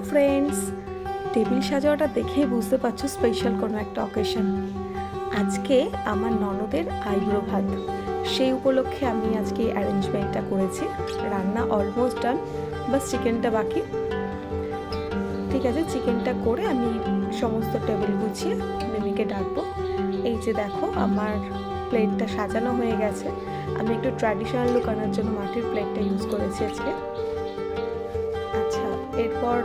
Friends, table সাজাওয়াটা দেখেই বুঝতে পারছ স্পেশাল কোনো একটা অকেশন আজকে আমার ননদের আইব্রো ভাত। সেই উপলক্ষে আমি আজকে অ্যারেঞ্জমেন্টটা করেছি। রান্না অলমোস্ট ডান বাস চিকেনটা বাকি। ঠিক আছে চিকেনটা করে আমি সমস্ত টেবিল গুছিয়ে মিমিকে ডাকবো। এই যে দেখো, আমার প্লেটটা সাজানো হয়ে গেছে। আমি একটু ট্র্যাডিশনাল লুক আনার জন্য মাটির প্লেটটা ইউজ করেছি আজকে। এরপর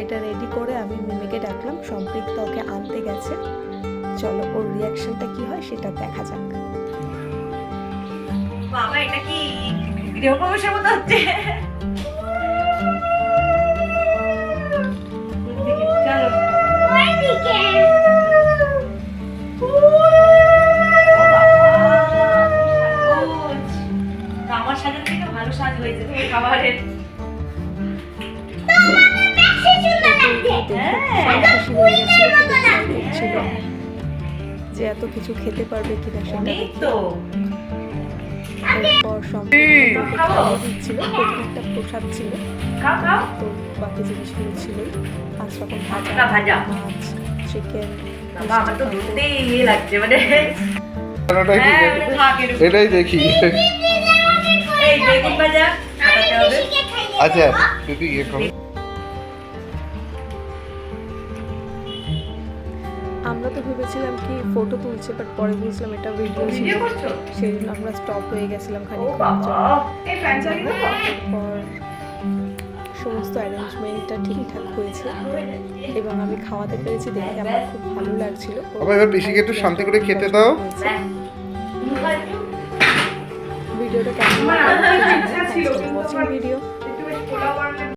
এটা রেডি করে আমি মিমিকে ডাকলাম। সম্পৃক্ত ওকে আনতে গেছে। চলো, ওর রিয়াকশনটা কি হয় সেটা দেখা যাক। বাবা, এটা কি গৃহপ্রবেশের মতো হচ্ছে? আমার সাজার থেকে ভালো সাজ হয়েছে খাবারের। যে এত কিছু খেতে পারবে কিনা সেটা এরপর প্রথম একটা প্রসাদ ছিল। তো বাকি জিনিসগুলো ছিলই। পাঁচ রকম ভাজা। মাছ চিকেন বাবা আমার তো ধরতেই ইয়ে লাগছে আমরা তো ভেবেছিলাম কি ফটো তুলছে বাট পরে বুঝলাম এটা ভিডিও ছিল। ভিডিও করছ? সেই জন্য আমরা স্টপ হয়ে গেছিলাম ফ্যান চালিয়ে সমস্ত অ্যারেঞ্জমেন্টটা ঠিকঠাক হয়েছে। এবং আমি খাওয়াতে পেরেছি দেখে আমার খুব ভালো লাগছিল। বাবা এবার পিসিকে একটু শান্তি করে খেতে দাও। ভিডিওটা কেমন?